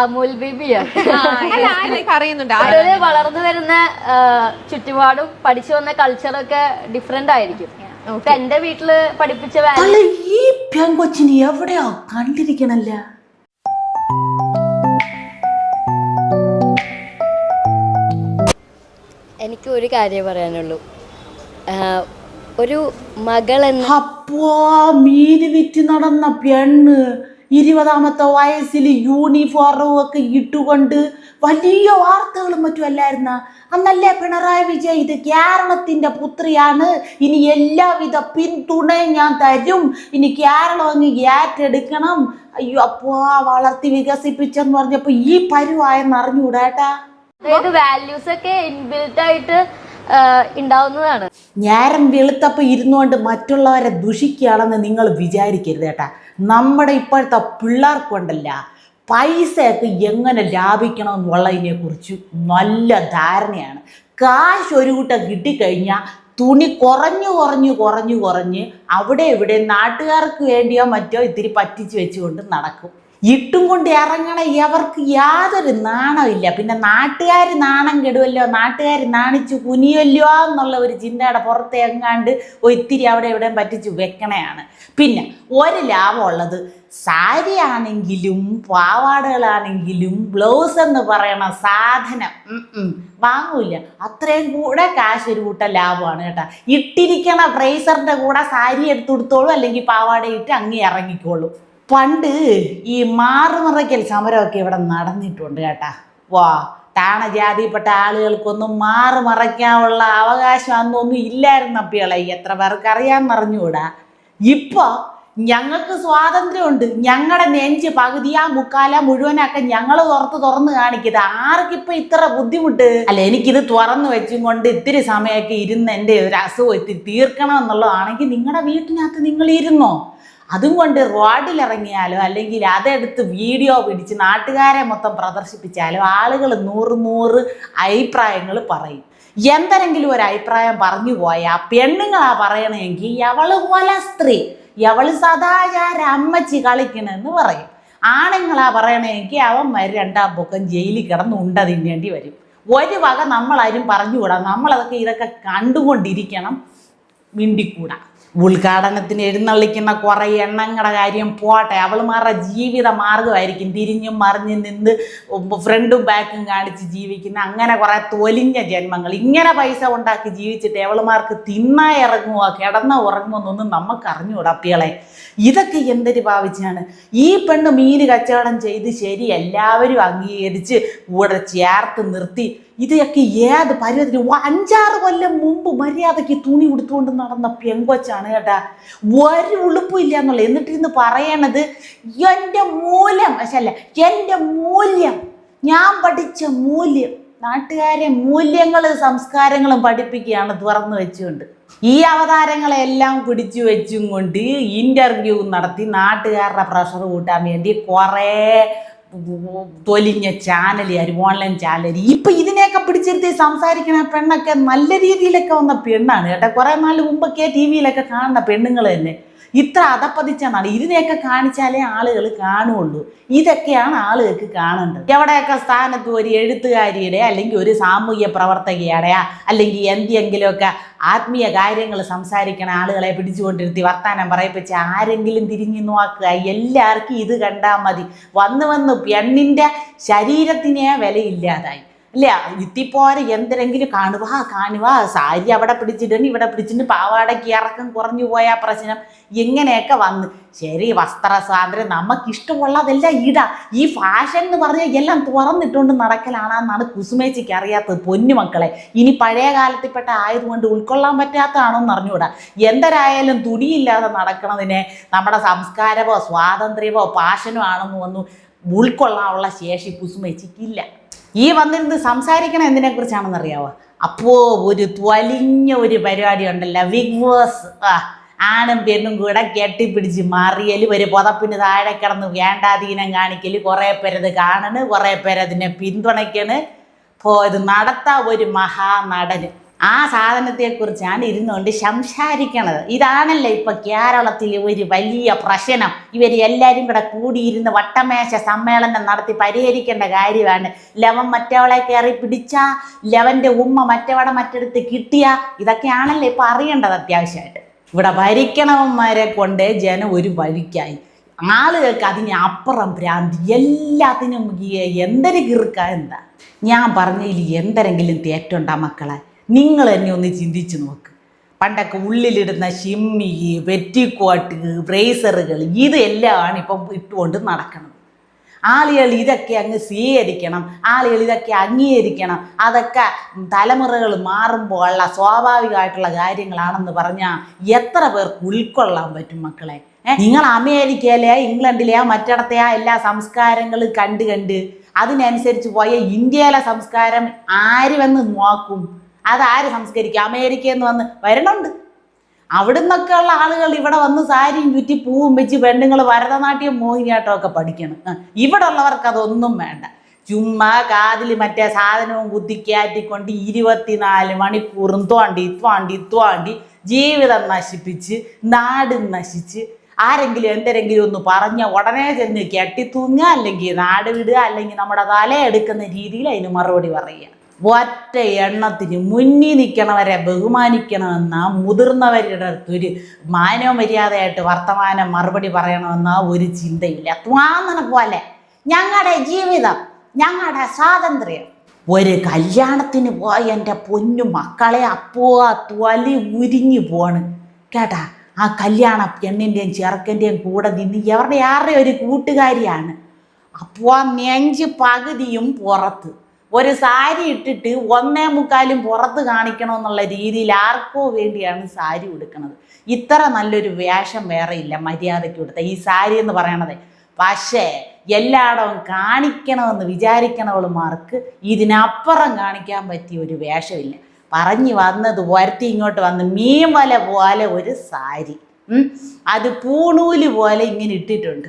അമൂൽ ബേബിയാണ് അറിയുന്നുണ്ട് അവർ വളർന്നു വരുന്ന ചുറ്റുപാടും പഠിച്ചു വന്ന കൾച്ചറൊക്കെ ഡിഫറെന്റ് ആയിരിക്കും. ഇപ്പൊ എന്റെ വീട്ടിൽ പഠിപ്പിച്ച ഈ പെങ്കൊച്ചിനെ എവിടെയാ കണ്ടിരിക്കണല്ല? എനിക്ക് ഒരു കാര്യം പറയാനുള്ളൂ. ഒരു മകൾ എന്ന അപ്പോ മീന് വിറ്റ് നടന്ന പെണ്ണ്. ഇരുപതാമത്തെ വയസ്സിൽ യൂണിഫോമും ഒക്കെ ഇട്ടുകൊണ്ട് വലിയ വാർത്തകളും മറ്റും അല്ലായിരുന്ന അന്നല്ലേ പിണറായി വിജയ് ഇത് കേരളത്തിന്റെ പുത്രിയാണ്? ഇനി എല്ലാവിധ പിന്തുണയും ഞാൻ തരും. ഇനി കേരളം അങ്ങ് ഏറ്റെടുക്കണം. അയ്യോ അപ്പോ വളർത്തി വികസിപ്പിച്ചെന്ന് പറഞ്ഞപ്പോൾ ഈ പരുവായെന്ന് അറിഞ്ഞുകൂടാട്ടാ അതായത് വാല്യൂസ് ഒക്കെ ഇൻബിൽറ്റ് ആയിട്ട് ഉണ്ടാവുന്നതാണ് ഞാരം വെളുത്തപ്പം ഇരുന്നുകൊണ്ട് മറ്റുള്ളവരെ ദുഷിക്കുകയാണെന്ന് നിങ്ങൾ വിചാരിക്കരുത് കേട്ടാ. നമ്മുടെ ഇപ്പോഴത്തെ പിള്ളേർക്കുണ്ടല്ല പൈസയൊക്കെ എങ്ങനെ ലാഭിക്കണം എന്നുള്ളതിനെക്കുറിച്ച് നല്ല ധാരണയാണ്. കാശ് ഒരു കൂട്ടം കിട്ടിക്കഴിഞ്ഞാൽ തുണി കുറഞ്ഞു കുറഞ്ഞു കുറഞ്ഞു കുറഞ്ഞ് അവിടെ ഇവിടെ നാട്ടുകാർക്ക് വേണ്ടിയോ മറ്റോ ഇത്തിരി പറ്റിച്ച് വെച്ചുകൊണ്ട് നടക്കും. ഇട്ടും കൊണ്ട് ഇറങ്ങണ ഇവർക്ക് യാതൊരു നാണമില്ല പിന്നെ നാട്ടുകാർ നാണം കെടുവല്ലോ നാട്ടുകാർ നാണിച്ചു കുനിയല്ലോ എന്നുള്ള ഒരു ചിന്തയുടെ പുറത്ത് എങ്ങാണ്ട് ഒത്തിരി അവിടെ ഇവിടെ പറ്റിച്ചു വെക്കണയാണ്. പിന്നെ ഒരു ലാഭമുള്ളത് സാരി ആണെങ്കിലും പാവാടകളാണെങ്കിലും ബ്ലൗസ് എന്ന് പറയണ സാധനം വാങ്ങൂല. അത്രയും കൂടെ കാശ് ഒരു കൂട്ട ലാഭമാണ് കേട്ടോ. ഇട്ടിരിക്കണ ബ്രേസറിന്റെ കൂടെ സാരി എടുത്തു കൊടുത്തോളൂ അല്ലെങ്കിൽ പാവാട ഇട്ട് അങ്ങ് ഇറങ്ങിക്കോളൂ. പണ്ട് ഈ മാറുമറയ്ക്കൽ സമരമൊക്കെ ഇവിടെ നടന്നിട്ടുണ്ട് കേട്ടാ. വാ താണജാതിപ്പെട്ട ആളുകൾക്കൊന്നും മാറുമറയ്ക്കാനുള്ള അവകാശം അന്നൊന്നും ഇല്ലായിരുന്നു അപ്പികളെ. എത്ര പേർക്ക് അറിയാമെന്നറിഞ്ഞൂടാ ഇപ്പൊ ഞങ്ങൾക്ക് സ്വാതന്ത്ര്യമുണ്ട്. ഞങ്ങളുടെ നെഞ്ച് പകുതിയാ മുക്കാല മുഴുവനൊക്കെ ഞങ്ങൾ തുറത്ത് തുറന്ന് കാണിക്കുന്നത് ആർക്കിപ്പോൾ ഇത്ര ബുദ്ധിമുട്ട്? അല്ല എനിക്കിത് തുറന്നു വെച്ചും കൊണ്ട് ഇത്തിരി സമയമൊക്കെ ഇരുന്ന് എന്റെ ഒരു അസുഖം എത്തി തീർക്കണം എന്നുള്ളതാണെങ്കിൽ നിങ്ങളുടെ വീട്ടിനകത്ത് നിങ്ങൾ ഇരുന്നോ? അതും കൊണ്ട് റോഡിലിറങ്ങിയാലോ അല്ലെങ്കിൽ അതെടുത്ത് വീഡിയോ പിടിച്ച് നാട്ടുകാരെ മൊത്തം പ്രദർശിപ്പിച്ചാലോ ആളുകൾ നൂറ് നൂറ് അഭിപ്രായങ്ങൾ പറയും. എന്തെങ്കിലും ഒരു അഭിപ്രായം പറഞ്ഞു പോയാൽ പെണ്ണുങ്ങളാ പറയണമെങ്കിൽ എവൾ കൊല സ്ത്രീ എവൾ സദാചാര അമ്മച്ചി കളിക്കണമെന്ന് പറയും. ആണുങ്ങളാ പറയണമെങ്കിൽ അവന്മാർ രണ്ടാം പൊക്കം ജയിലിൽ കിടന്ന് ഉണ്ട വരും. ഒരു വക നമ്മളാരും പറഞ്ഞുകൂടാ? നമ്മളതൊക്കെ ഇതൊക്കെ കണ്ടുകൊണ്ടിരിക്കണം. മിണ്ടിക്കൂടാ? ഉദ്ഘാടനത്തിന് എഴുന്നള്ളിക്കുന്ന കുറേ എണ്ണങ്ങളുടെ കാര്യം പോട്ടെ. അവളുമാരുടെ ജീവിത മാർഗമായിരിക്കും തിരിഞ്ഞും മറിഞ്ഞും നിന്ന് ഫ്രണ്ടും ബാക്കും കാണിച്ച് ജീവിക്കുന്ന അങ്ങനെ കുറേ തൊലിഞ്ഞ ജന്മങ്ങൾ. ഇങ്ങനെ പൈസ ഉണ്ടാക്കി ജീവിച്ചിട്ട് അവളുമാർക്ക് തിന്നാ ഇറങ്ങുമോ കിടന്ന ഉറങ്ങുമോ എന്നൊന്നും നമുക്ക് അറിഞ്ഞുകൂടാ ഇതൊക്കെ എന്തൊരു ഭാവിച്ചാണ് ഈ പെണ്ണ് മീന് കച്ചവടം ചെയ്ത് ശരി എല്ലാവരും അംഗീകരിച്ച് കൂടെ ചേർത്ത് നിർത്തി ഇതൊക്കെ ഏത് പരുവത്തിന് അഞ്ചാറ് കൊല്ലം മുമ്പ് മര്യാദയ്ക്ക് തുണി ഉടുത്തുകൊണ്ട് നടന്ന പെങ്കൊച്ചാണ് കേട്ടാ. ഒരു ഉളുപ്പും ഇല്ല എന്നുള്ള എന്നിട്ട് ഇന്ന് പറയണത് എന്റെ പക്ഷെ അല്ല എന്റെ മൂല്യം. ഞാൻ പഠിച്ച മൂല്യം. നാട്ടുകാരെ മൂല്യങ്ങളും സംസ്കാരങ്ങളും പഠിപ്പിക്കുകയാണ് തുറന്നു വെച്ചുകൊണ്ട്. ഈ അവതാരങ്ങളെല്ലാം പിടിച്ചു വെച്ചും കൊണ്ട് ഇന്റർവ്യൂ നടത്തി നാട്ടുകാരുടെ പ്രഷർ കൂട്ടാൻ വേണ്ടി കുറേ തൊലിഞ്ഞ ചാനലുകാർ ഓൺലൈൻ ചാനൽ ഇപ്പൊ ഇതിനെയൊക്കെ പിടിച്ചിരുത്തി സംസാരിക്കണ പെണ്ണൊക്കെ നല്ല രീതിയിലൊക്കെ വന്ന പെണ്ണാണ് കേട്ടോ. കുറെ നാൾ മുമ്പൊക്കെ ടി വിയിലൊക്കെ കാണുന്ന പെണ്ണുങ്ങൾ തന്നെ. ഇത്ര അതപ്പതിച്ചാണ് ഇതിനെയൊക്കെ കാണിച്ചാലേ ആളുകൾ കാണുള്ളൂ. ഇതൊക്കെയാണ് ആളുകൾക്ക് കാണേണ്ടത്. എവിടെയൊക്കെ സ്ഥാനത്ത് ഒരു എഴുത്തുകാരിയുടെ അല്ലെങ്കിൽ ഒരു സാമൂഹ്യ പ്രവർത്തകയുടെയാ അല്ലെങ്കിൽ എന്തെങ്കിലുമൊക്കെ ആത്മീയ കാര്യങ്ങൾ സംസാരിക്കണ ആളുകളെ പിടിച്ചുകൊണ്ടിരുത്തി വർത്താനം പറയിപ്പിച്ച് ആരെങ്കിലും തിരിഞ്ഞു നോക്കുക. എല്ലാവർക്കും ഇത് കണ്ടാൽ മതി. വന്ന് വന്ന് പെണ്ണിന്റെ ശരീരത്തിനെ വിലയില്ലാതായി. അല്ല ഇത്തിപ്പോരെ എന്തെങ്കിലും കാണുക കാണുക സാരി അവിടെ പിടിച്ചിട്ടുണ്ട് ഇവിടെ പിടിച്ചിട്ട് പാവാടയ്ക്ക് ഇറക്കം കുറഞ്ഞു പോയ പ്രശ്നം. ഇങ്ങനെയൊക്കെ വന്ന്. ശരി വസ്ത്ര സ്വാതന്ത്ര്യം നമുക്ക് ഇഷ്ടമുള്ളതെല്ലാം ഇടാ. ഈ ഫാഷൻ എന്ന് പറഞ്ഞാൽ എല്ലാം തുറന്നിട്ടുകൊണ്ട് നടക്കലാണെന്നാണ് കുസുമേച്ചിക്ക് അറിയാത്തത് പൊന്നു മക്കളെ ഇനി പഴയ കാലത്തിൽപ്പെട്ട ആയതുകൊണ്ട് ഉൾക്കൊള്ളാൻ പറ്റാത്തതാണോ എന്ന് അറിഞ്ഞുകൂടാ എന്തരായാലും തുണിയില്ലാതെ നടക്കണതിനെ നമ്മുടെ സംസ്കാരമോ സ്വാതന്ത്ര്യമോ പാഷനോ ആണെന്ന് വന്നു ഉൾക്കൊള്ളാനുള്ള ശേഷി കുസുമേച്ചിക്കില്ല. ഈ വന്നിരുന്ന് സംസാരിക്കണം എന്തിനെ കുറിച്ചാണെന്ന് അറിയാവോ അപ്പോ ഒരു ത്വലിഞ്ഞ ഒരു പരിപാടി ഉണ്ടല്ലോ ബിഗ് ബോസ് ആ ആണും പെണ്ണും കൂടെ കെട്ടിപ്പിടിച്ച് മാറിയൽ ഒരു പുതപ്പിന് താഴെ കിടന്ന് വേണ്ടാധീനം കാണിക്കൽ. കുറേ പേരത് കാണണ് കുറേ പേരതിനെ പിന്തുണയ്ക്കണ്. പോ ഇത് നടത്താ ഒരു മഹാനടന്. ആ സാധനത്തെക്കുറിച്ചാണ് ഇരുന്നുകൊണ്ട് സംസാരിക്കണത്. ഇതാണല്ലോ ഇപ്പൊ കേരളത്തിൽ ഒരു വലിയ പ്രശ്നം. ഇവർ എല്ലാവരും കൂടെ കൂടിയിരുന്ന് വട്ടമേശ സമ്മേളനം നടത്തി പരിഹരിക്കേണ്ട കാര്യമാണ്. ലവൻ മറ്റവളെ കയറി പിടിച്ച ലവന്റെ ഉമ്മ മറ്റവളെ മറ്റെടുത്ത് കിട്ടിയ ഇതൊക്കെയാണല്ലോ ഇപ്പൊ അറിയേണ്ടത് അത്യാവശ്യമായിട്ട്. ഇവിടെ ഭരിക്കണവന്മാരെ കൊണ്ട് ജനം ഒരു വഴിക്കായി. ആളുകൾക്ക് അതിന് അപ്പുറം ഭ്രാന്തി. എല്ലാത്തിനും എന്തൊരു കിറുക്ക എന്താ? ഞാൻ പറഞ്ഞതിൽ എന്തെങ്കിലും തേറ്റുണ്ടാ മക്കളെ? നിങ്ങൾ എന്നെ ഒന്ന് ചിന്തിച്ചു നോക്ക്. പണ്ടൊക്കെ ഉള്ളിലിടുന്ന ഷിമ്മി വെറ്റിക്കോട്ട് ബ്രേസറുകൾ ഇതെല്ലാമാണ് ഇപ്പം ഇട്ടുകൊണ്ട് നടക്കുന്നത് ആളുകൾ ഇതൊക്കെ അങ്ങ് സ്വീകരിക്കണം ആളുകൾ ഇതൊക്കെ അംഗീകരിക്കണം. അതൊക്കെ തലമുറകൾ മാറുമ്പോൾ ഉള്ള സ്വാഭാവികമായിട്ടുള്ള കാര്യങ്ങളാണെന്ന് പറഞ്ഞാൽ എത്ര പേർക്ക് ഉൾക്കൊള്ളാൻ പറ്റും മക്കളെ? നിങ്ങൾ അമേരിക്കയിലെയാ ഇംഗ്ലണ്ടിലെയോ മറ്റിടത്തെയോ എല്ലാ സംസ്കാരങ്ങളും കണ്ട് കണ്ട് അതിനനുസരിച്ച് പോയ ഇന്ത്യയിലെ സംസ്കാരം ആരുമെന്ന് നോക്കും? അതാര് സംസ്കരിക്കുക അമേരിക്കയിൽ നിന്ന് വന്ന് വരണുണ്ട്. അവിടുന്നൊക്കെ ഉള്ള ആളുകൾ ഇവിടെ വന്ന് സാരിയും ചുറ്റി പൂവും വെച്ച് പെണ്ണുങ്ങൾ ഭരതനാട്യം മോഹിനിയാട്ടം ഒക്കെ പഠിക്കണം. ഇവിടെ ഉള്ളവർക്ക് അതൊന്നും വേണ്ട. ചുമ്മാ കാതിൽ മറ്റേ സാധനവും കുത്തിക്കയറ്റിക്കൊണ്ട് ഇരുപത്തിനാല് മണിക്കൂറും തോണ്ടി തോണ്ടി തോണ്ടി ജീവിതം നശിപ്പിച്ച് നാട് നശിച്ച് ആരെങ്കിലും എന്തെങ്കിലും ഒന്ന് പറഞ്ഞ ഉടനെ ചെന്ന് കെട്ടിത്തൂങ്ങുക അല്ലെങ്കിൽ നാട് വിടുക അല്ലെങ്കിൽ നമ്മുടെ തലയെടുക്കുന്ന രീതിയിൽ അതിന് മറുപടി പറയുക. ഒറ്റ എണ്ണത്തിന് മുന്നിൽ നിൽക്കണവരെ ബഹുമാനിക്കണമെന്ന മുതിർന്നവരുടെ അടുത്തൊരു മാനവമര്യാദയായിട്ട് വർത്തമാനം മറുപടി പറയണമെന്ന ഒരു ചിന്തയില്ല. ത്വാന്നന പോലെ ഞങ്ങളുടെ ജീവിതം ഞങ്ങളുടെ സ്വാതന്ത്ര്യം. ഒരു കല്യാണത്തിന് പോയ എന്റെ പൊന്നു മക്കളെ അപ്പോ തൊലി ഉരിഞ്ഞു പോണ്. കേട്ടാ ആ കല്യാണ പെണ്ണിന്റെയും ചെറുക്കന്റെയും കൂടെ നിന്ന് എവരുടെ ആരുടെ ഒരു കൂട്ടുകാരിയാണ്. അപ്പോൾ നെഞ്ച് പകുതിയും പുറത്ത്. ഒരു സാരി ഇട്ടിട്ട് ഒന്നേ മുക്കാലും പുറത്ത് കാണിക്കണമെന്നുള്ള രീതിയിൽ ആർക്കോ വേണ്ടിയാണ് സാരി ഉടുക്കുന്നത്. ഇത്ര നല്ലൊരു വേഷം വേറെ ഇല്ല മര്യാദയ്ക്ക് കൊടുത്ത ഈ സാരി എന്ന് പറയണത് പക്ഷേ എല്ലായിടവും കാണിക്കണമെന്ന് വിചാരിക്കണവളുമാർക്ക് ഇതിനപ്പുറം കാണിക്കാൻ പറ്റിയ ഒരു വേഷമില്ല. പറഞ്ഞു വന്നത് വരുത്തി ഇങ്ങോട്ട് വന്ന് മീൻ വല പോലെ ഒരു സാരി. അത് പൂണൂൽ പോലെ ഇങ്ങനെ ഇട്ടിട്ടുണ്ട്.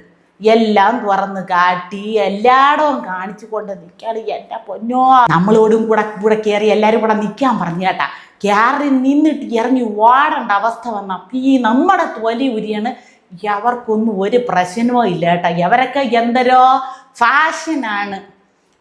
എല്ലാം തുറന്ന് കാട്ടി എല്ലായിടവും കാണിച്ചു കൊണ്ട് നിൽക്കാണ് എന്റെ പൊന്നോ. നമ്മളോടും കൂടെ കൂടെ കയറി എല്ലാവരും കൂടെ നിൽക്കാൻ പറഞ്ഞു കേട്ടാ. കയറി നിന്നിട്ട് ഇറങ്ങി ഓടേണ്ട അവസ്ഥ വന്ന. ഈ നമ്മുടെ തൊലി ഉരിയാണ്. അവർക്കൊന്നും ഒരു പ്രശ്നവും ഇല്ല കേട്ടോ. ഇവരൊക്കെ എന്തരോ ഫാഷനാണ്.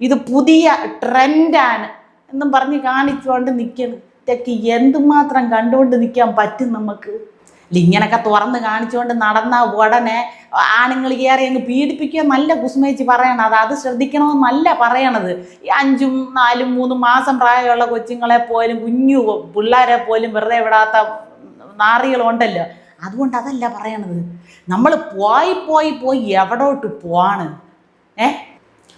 ഇത് പുതിയ ട്രെൻഡാണ് എന്നും പറഞ്ഞ് കാണിച്ചുകൊണ്ട് നിൽക്കണം ഇതൊക്കെ എന്തുമാത്രം കണ്ടുകൊണ്ട് നിൽക്കാൻ പറ്റും നമുക്ക്? ഇങ്ങനൊക്കെ തുറന്ന് കാണിച്ചുകൊണ്ട് നടന്ന ഉടനെ ആണുങ്ങൾ കയറി അങ്ങ് പീഡിപ്പിക്കുക നല്ല കുസുമേച്ചി പറയണം. അത് അത് ശ്രദ്ധിക്കണമെന്നല്ല പറയണത്. ഈ അഞ്ചും നാലും മൂന്നും മാസം പ്രായമുള്ള കൊച്ചുങ്ങളെ പോലും കുഞ്ഞു പിള്ളേരെ പോലും വെറുതെ വിടാത്ത നാറികളുണ്ടല്ലോ. അതുകൊണ്ട് അതല്ല പറയണത്. നമ്മൾ പോയി പോയി പോയി എവിടോട്ട് പോവാണ്? ഏ?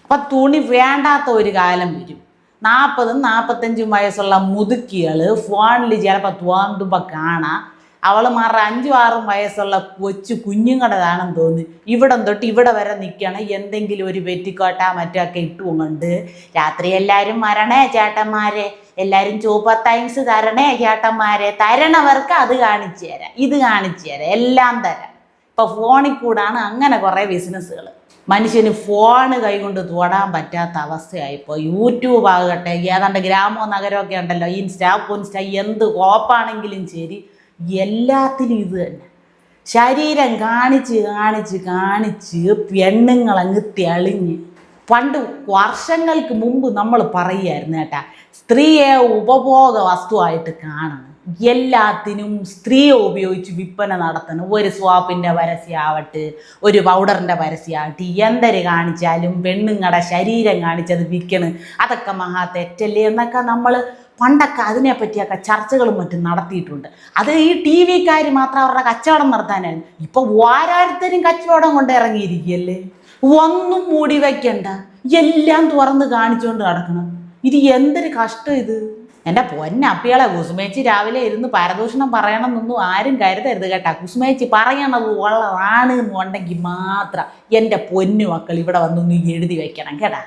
അപ്പം തുണി വേണ്ടാത്ത ഒരു കാലം വരും. നാൽപ്പതും നാൽപ്പത്തഞ്ചും വയസ്സുള്ള മുതുക്കികൾ ഫോണിൽ ചിലപ്പോൾ തോന്നുമ്പോൾ കാണാം. അവളുമാരുടെ അഞ്ചും ആറും വയസ്സുള്ള കൊച്ചു കുഞ്ഞുങ്ങളുടേതാണെന്ന് തോന്നി ഇവിടം തൊട്ട് ഇവിടെ വരെ നിൽക്കണം എന്തെങ്കിലും ഒരു വെറ്റിക്കോട്ട മറ്റൊക്കെ ഇട്ടും കൊണ്ട് രാത്രി എല്ലാവരും വരണേ ചേട്ടന്മാരെ. എല്ലാവരും സൂപ്പർ ടൈംസ് തരണേ ചേട്ടന്മാരെ. തരണവർക്ക് അത് കാണിച്ചു തരാം ഇത് കാണിച്ചു തരാം എല്ലാം തരാം. ഇപ്പൊ ഫോണിൽ കൂടാണ് അങ്ങനെ കുറേ ബിസിനസ്സുകൾ മനുഷ്യന് ഫോണ് കൈകൊണ്ട് തൊടാൻ പറ്റാത്ത അവസ്ഥയായിപ്പോൾ യൂട്യൂബ് ആകട്ടെ ഏതാണ്ട് ഗ്രാമോ നഗരമൊക്കെ ഉണ്ടല്ലോ ഇൻസ്റ്റാ പുൻസ്റ്റ എന്ത് കോപ്പാണെങ്കിലും ശരി. എല്ലാത്തിനും ഇത് തന്നെ. ശരീരം കാണിച്ച് കാണിച്ച് കാണിച്ച് പെണ്ണുങ്ങളങ്ങ് തെളിഞ്ഞ്. പണ്ട് വർഷങ്ങൾക്ക് മുമ്പ് നമ്മൾ പറയുമായിരുന്നു കേട്ടാ സ്ത്രീയെ ഉപഭോഗ വസ്തുവായിട്ട് കാണണം. എല്ലാത്തിനും സ്ത്രീയെ ഉപയോഗിച്ച് വിൽപ്പന നടത്തണം. ഒരു സ്വാപ്പിന്റെ പരസ്യമാവട്ടെ ഒരു പൗഡറിന്റെ പരസ്യമാവട്ടെ എന്തര് കാണിച്ചാലും പെണ്ണുങ്ങളുടെ ശരീരം കാണിച്ചത് വിൽക്കണം. അതൊക്കെ മഹാ തെറ്റല്ലേ എന്നൊക്കെ നമ്മൾ പണ്ടൊക്കെ അതിനെപ്പറ്റിയൊക്കെ ചർച്ചകളും മറ്റും നടത്തിയിട്ടുണ്ട്. അത് ഈ ടി വിക്കാർ മാത്രം അവരുടെ കച്ചവടം നടത്താനായിരുന്നു. ഇപ്പൊ ഓരോരുത്തരും കച്ചവടം കൊണ്ട് ഇറങ്ങിയിരിക്കുകയല്ലേ? ഒന്നും മൂടി വയ്ക്കണ്ട എല്ലാം തുറന്ന് കാണിച്ചുകൊണ്ട് നടക്കണം. ഇത് എന്തൊരു കഷ്ടം ഇത്? എന്റെ പൊന്നപ്പിയാളെ കുസുമേച്ചി രാവിലെ ഇരുന്ന് പരദൂഷണം പറയണമെന്നൊന്നും ആരും കരുതരുത് കേട്ടാ. കുസുമേച്ചി പറയണത് ഉള്ളതാണ് എന്നുണ്ടെങ്കിൽ മാത്രം എന്റെ പൊന്നു മക്കൾ ഇവിടെ വന്നൊന്ന് എഴുതി വെക്കണം കേട്ടാ.